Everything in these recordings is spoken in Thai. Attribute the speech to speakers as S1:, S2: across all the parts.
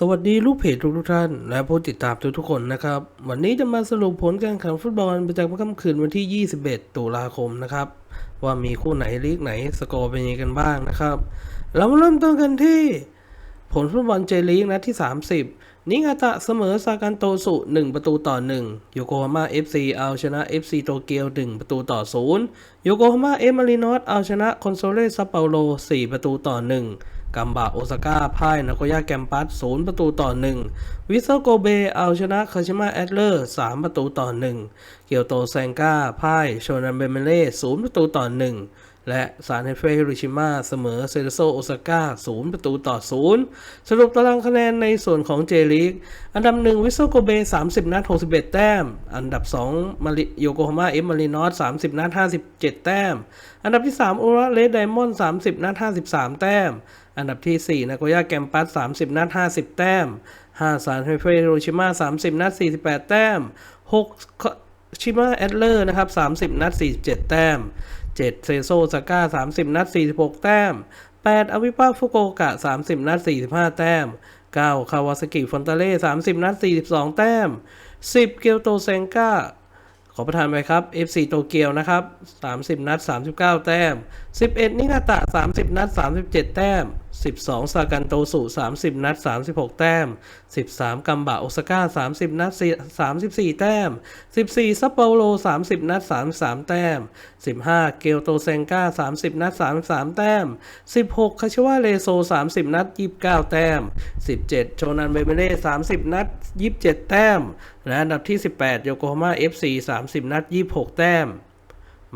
S1: สวัสดีลูกเพจทุกๆท่าน และผู้ติดตามทุกๆคนนะครับ วันนี้จะมาสรุปผลการแข่งฟุตบอลประจำค่ำคืนวันที่ 21 ตุลาคมนะครับ ว่ามีคู่ไหนลีกไหนสกอร์เป็นยังไงกันบ้างนะครับ เรามาเริ่มต้นกันที่ ผลฟุตบอลเจลีกนัดที่ 30 นิงาตะเสมอซากันโตสุ 1 ประตูต่อ 1 โยโกฮาม่า FC เอาชนะ FC โตเกียว 1 ประตูต่อ 0 โยโกฮาม่าเอมารินอสเอาชนะคอนโซเลซาเปาโล 4 ประตูต่อ 1 กัมบะโอซาก้าพ่ายนาโกย่าแกมปัส0ประตูต่อ1วิเซโกเบเอาชนะคาชิมะแอดเลอร์3ประตูต่อ1เกียวโตแซงก้าพ่ายโชนันเบเมเล่0ประตูต่อ1 และซานเฮเฟฮิโรชิมาเสมอเซเรโซโอซาก้า0 ประตูต่อ 0 สรุปตารางคะแนนในส่วนของเจลีก อันดับ 1 วิโซโกเบ 30 นัด 61 แต้ม อันดับ 2 มาริโยโกฮาม่าเอฟมารินอส30 นัด 57 แต้ม อันดับที่ 3 โอระเลสไดมอนด์30 นัด 53 แต้ม อันดับที่ 4 นาโกย่าแกมปัส 30 นัด 50 แต้ม 5 ซานเฮเฟฮิโรชิมา 30 นัด 48 แต้ม 6 ชิมาแอดเลอร์นะครับ 30 นัด 47 แต้ม 7 เซโซซาก้า 30 นัด 46 แต้ม 8 อวิปาฟุโกกะ 30 นัด 45 แต้ม 9 คาวาสกิฟอนตาเล่ 30 นัด 42 แต้ม 10 เกียวโตเซงกาขอประทานไปครับ FC โตเกียวนะครับ 30 นัด 39 แต้ม 11 นิงาตะ 30 นัด 37 แต้ม 12 ซากันโตสุ 30 นัด 36 แต้ม 13 กัมบะโอซาก้า 30 นัด 34 แต้ม 14 ซัปโปโร30 นัด 33 แต้ม 15 เกียวโตเซงกา30 นัด 33 แต้ม 16 คาชิวาเลโซ 30 นัด 29 แต้ม 17 โชนันเบเบเล่30 นัด 27 แต้ม และอันดับที่ 18 โยโกฮาม่า FC 30 นัด 26 แต้ม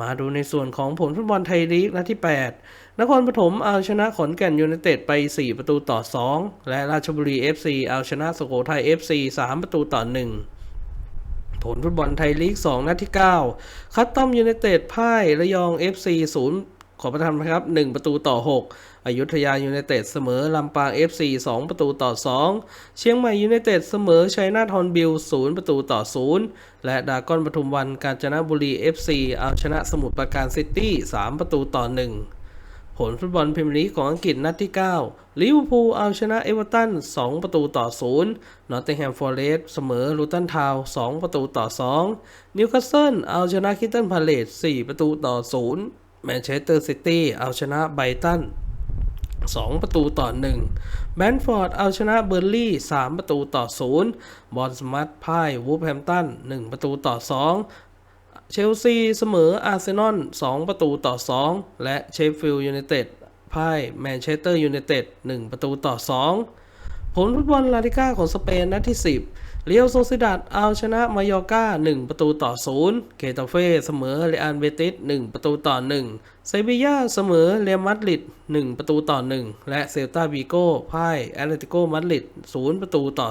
S1: มาดูในส่วนของผลฟุตบอลไทยลีกนัดที่ 8 นครปฐมเอาชนะขอนแก่นยูไนเต็ดไป 4 ประตูต่อ 2 และราชบุรี FC เอาชนะสุโขทัย FC 3 ประตูต่อ 1 ผลฟุตบอลไทยลีก 2 นัดที่ 9 คัตตอมยูไนเต็ดพ่ายระยอง FC 0 ขอประทานนะครับ 1 ประตูต่อ 6อยุธยายูไนเต็ดเสมอลำปาง FC 2 ประตูต่อ 2 เชียงใหม่ยูไนเต็ดเสมอชัยนาทฮอนบิล0ประตูต่อ 0 และดากอนปทุมวันกาญจนบุรี FC เอาชนะสมุทรปราการซิตี้ 3 ประตูต่อ 1 ผลฟุตบอลพรีเมียร์ลีกของอังกฤษนัดที่ 9 ลิเวอร์พูลเอาชนะเอเวอร์ตัน 2 ประตูต่อ 0 นอตติงแฮมฟอร์เรสต์เสมอลูตันทาวน์2ประตูต่อ 2 นิวคาสเซิลเอาชนะคิตตันพาเลต4ประตูต่อ 0 แมนเชสเตอร์ซิตี้เอาชนะไบตัน2 ประตูต่อ 1 แบนฟอร์ดเอาชนะเบอร์ลี่ 3 ประตูต่อ 0 บอลสมัตพ่ายวูฟแฮมตัน 1 ประตูต่อ 2 เชลซีเสมออาร์เซนอล 2 ประตูต่อ 2 และเชฟฟิลด์ยูไนเต็ดพ่ายแมนเชสเตอร์ยูไนเต็ด 1 ประตูต่อ 2 ผลฟุตบอลลาลิก้าของสเปนนัดที่ 10 เรียวโซซิดัดเอาชนะมายอร์กา1 ประตูต่อ 0 เกตาเฟ่เสมอเรอัลเบติส1 ประตูต่อ 1 เซบีย่าเสมอเรอัลมาดริด1 ประตูต่อ 1 และเซลตาบีโก้พ่ายแอตเลติโกมาดริด0 ประตูต่อ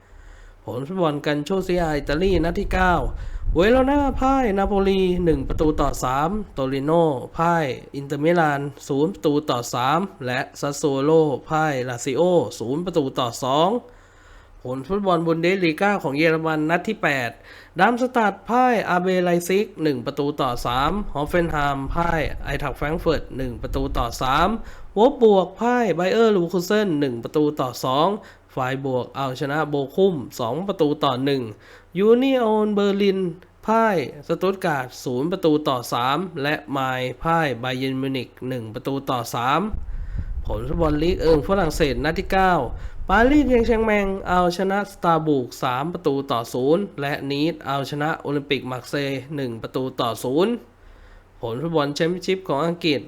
S1: 3 ผลฟุตบอลกันโชเซียอิตาลีนัดที่ 9 เวโรนาพ่ายนาโปลี 1 ประตูต่อ 3 โตริโนพ่ายอินเตอร์มิลาน 0 ประตูต่อ 3 และซัสโซโลพ่ายลาซิโอ 0 ประตูต่อ 2 ผลฟุตบอลบุนเดสลีกาของเยอรมันนัดที่ 8ดามสตัดพ่ายอาเบไลซิก 1 ประตูต่อ 3 ฮอฟเฟนไฮม์พ่ายไอทักแฟรงเฟิร์ต 1 ประตูต่อ 3วบบวกพ่ายไบเออร์ลูคูเซน1 ประตูต่อ 2 ฝ่ายบวกเอาชนะโบคุม2 ประตูต่อ 1 ยูเนิโอนเบอร์ลินพ่ายสตุตการ์ด0ประตูต่อ 3 และไมล์พ่ายไบเยนมิวนิก1ประตูต่อ 3 ผลฟุตบอลลีกเอิงฝรั่งเศสนัดที่ 9 ปารีสเยงแชงแมงเอาชนะสตาร์บุก3ประตูต่อ 0 และนีดเอาชนะโอลิมปิกมาร์เซย์1ประตูต่อ 0 ผลฟุตบอลแชมเปี้ยนชิพของอังกฤษ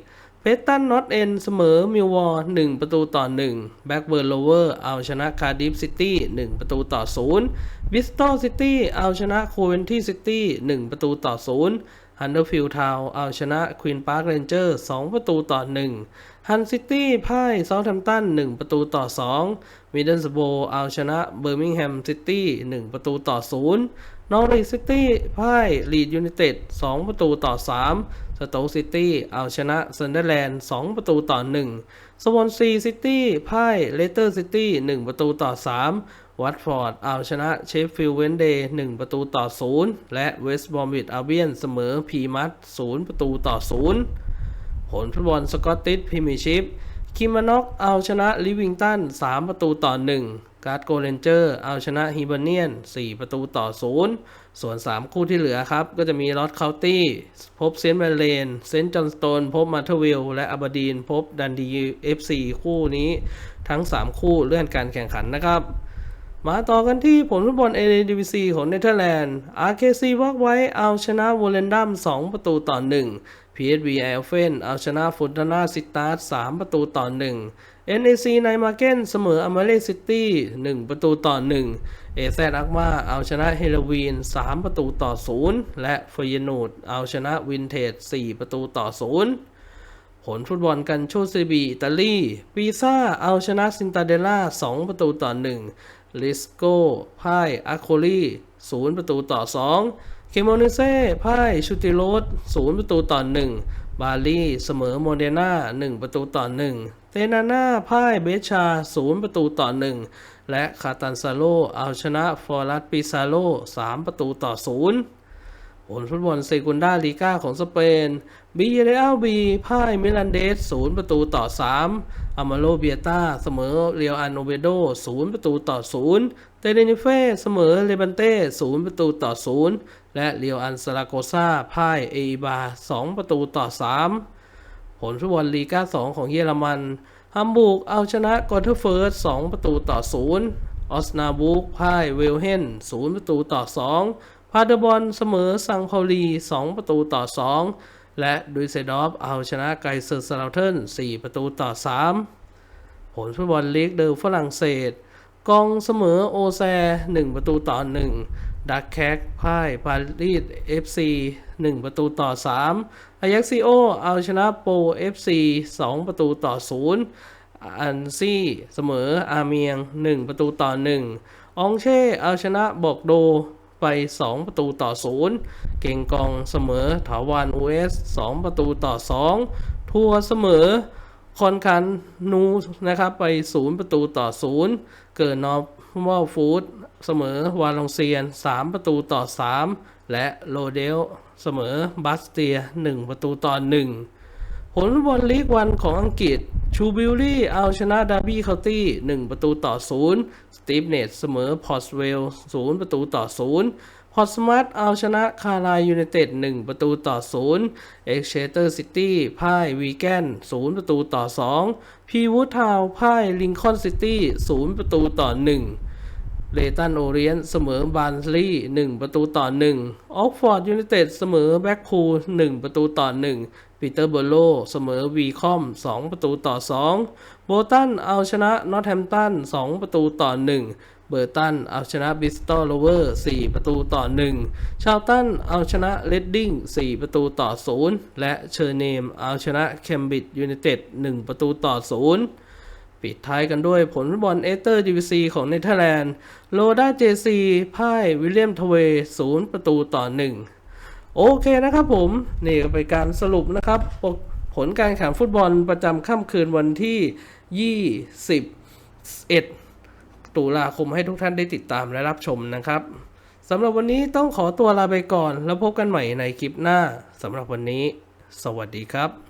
S1: สตันนอตเอ็นเสมอมิลวอร์1ประตูต่อ1แบ็กเบิร์นโลเวอร์เอาชนะคาร์ดิฟซิตี้1ประตูต่อ0บิสตอลซิตี้เอาชนะโคเวนที่ซิตี้1ประตูต่อ0ฮันเดอร์ฟิลด์ทาวเอาชนะควีนพาร์คเรนเจอร์2ประตูต่อ1ฮันซิตี้พ่ายเซาท์แฮมป์ตัน1ประตูต่อ2มิดเดิลสโบเอาชนะเบอร์มิงแฮมซิตี้1ประตูต่อ0น นอริสซิตี้พ่ายลีดยูไนเต็ด2ประตูต่อ 3 สโตซิตี้เอาชนะซันเดอร์แลนด์2ประตูต่อ 1 สวอนซีซิตี้พ่ายเลสเตอร์ซิตี้1ประตูต่อ 3 วัตฟอร์ดเอาชนะเชฟฟิลด์เวนเดย์1ประตูต่อ 0 และเวสต์บอมบิดอาเบียนเสมอพีมัต0ประตูต่อ 0 ผลฟุตบอลสกอตติชพรีเมียร์ชิพ คิมานอกเอาชนะลิวิงตัน 3 ประตูต่อ 1 การ์ดโกเรนเจอร์ เอาชนะฮิเบเนียน 4 ประตูต่อ 0 ส่วน 3 คู่ที่เหลือครับ ก็จะมีลอตเคาน์ตี้ พบเซนต์แมนเลน เซนต์จอห์นสโตน พบมาเทวิล และอาบดีน พบดันดีเอฟซีคู่นี้ทั้ง 3 คู่เลื่อนการแข่งขันนะครับ มาต่อกันที่ผลฟุตบอลเอเดวิซีของเนเธอร์แลนด์ RKC วักไว้เอาชนะวอลเลนดัม 2 ประตูต่อ 1 PSV เอลเฟนเอาชนะฟุตนาซิตาส3ประตูต่อ1 NAC ไนมาเก้นเสมออเมาเลซิตี้1ประตูต่อ1เอแซอักมาเอาชนะเฮโลวีน3ประตูต่อ0และเฟยนูดเอาชนะวินเทจ4ประตูต่อ0ผลฟุตบอลกันโชซีบีอิตาลีปีซ่าเอาชนะซินตาเดล่า2ประตูต่อ1ลิสโก้พ่ายอาโคลี0ประตูต่อ2 เคโมเนเซ่พ่ายชูติโรส0ประตูต่อ1บาลีเสมอโมเดนา1ประตูต่อ1เตนาน่าพ่ายเบชา0ประตูต่อ1และคาตันซาโลเอาชนะฟอรัสปิซาโล3ประตูต่อ0ผลฟุตบอลเซกุนดาลีกาของสเปนบีเรอัลบีพ่ายมิลันเดสศูนย์ประตูต่อ3อามาโลเบียตาเสมอเรียวอันโนเบโดศูนย์ประตูต่อ0เตเดนิเฟ่เสมอเลบันเต้ศูนย์ประตูต่อ0 และเรียวอันซาราโกซาพ่ายเอบา2ประตูต่อ 3 ผลฟุตบอลลีกา2ของเยอรมันฮัมบูร์กเอาชนะกอเทอร์เฟิร์ส2ประตูต่อ 0 ออสนาบุกพ่ายเวลเฮน0ประตูต่อ 2 พาเดอร์บอลเสมอซังเปาลี2ประตูต่อ 2 และดุยเซดอฟเอาชนะไกเซอร์สลาเทน4ประตูต่อ 3 ผลฟุตบอลลีกเดอฝรั่งเศสกองเสมอโอแซ 1 ประตูต่อ 1 ดักแคกพ่ายปารีสเอฟซี1ประตูต่อ3อายักซิโอเอาชนะโปเอฟซี2ประตูต่อ0อันซี่เสมออาเมียง1ประตูต่อ1องเช่เอาชนะบอกโดไป 2 ประตูต่อ 0 เก่งกองเสมอถาวานอูเอส2ประตูต่อ 2 ทัวเสมอคอนคันนูนะครับไป 0 ประตูต่อ 0 เกิดนอฟมอลฟูด เสมอวาลองเซียน 3 ประตูต่อ 3 และโรเดลเสมอบัสเตีย 1 ประตูต่อ 1 ผลฟุตบอลลีกวันของอังกฤษชูบิลลี่เอาชนะดาร์บี้เคาน์ตี้ 1 ประตูต่อ 0 สตีฟเนตเสมอพอร์ตเวล 0 ประตูต่อ 0 พอร์ตสมาร์ทเอาชนะคาร์ไลยูไนเต็ด 1 ประตูต่อ 0 เอ็กเชเตอร์ซิตี้พ่ายวีแกน 0 ประตูต่อ 2 พีวูดทาวพ่ายลิงคอนซิตี้ 0 ประตูต่อ 1 เลตันโอเรียนเสมอบาร์นลีย์1ประตูต่อ1ออกฟอร์ดยูไนเต็ดเสมอแบ็คพูล1ประตูต่อ1ปีเตอร์เบอร์โลเสมอวีคอม2ประตูต่อ2โบตันเอาชนะนอตแฮมตัน2ประตูต่อ1เบอร์ตันเอาชนะบิสตอลโลเวอร์4ประตูต่อ1ชาวตันเอาชนะเลดดิ้ง4ประตูต่อ0และเชอร์เนมเอาชนะเคมบริดจ์ยูไนเต็ด1ประตูต่อ0 ปิดท้ายกันด้วยผลฟุตบอลเอเตอร์ดิวิซีของเนเธอร์แลนด์ โลด้าเจซีพ่ายวิลเลียมทเวย์ศูนย์ประตูต่อหนึ่งโอเคนะครับผม นี่ก็เป็นการสรุปนะครับผลผลการแข่งฟุตบอลประจำค่ำคืนวันที่ 21 ตุลาคมให้ทุกท่านได้ติดตามและรับชมนะครับสำหรับวันนี้ต้องขอตัวลาไปก่อน แล้วพบกันใหม่ในคลิปหน้าสำหรับวันนี้ สวัสดีครับ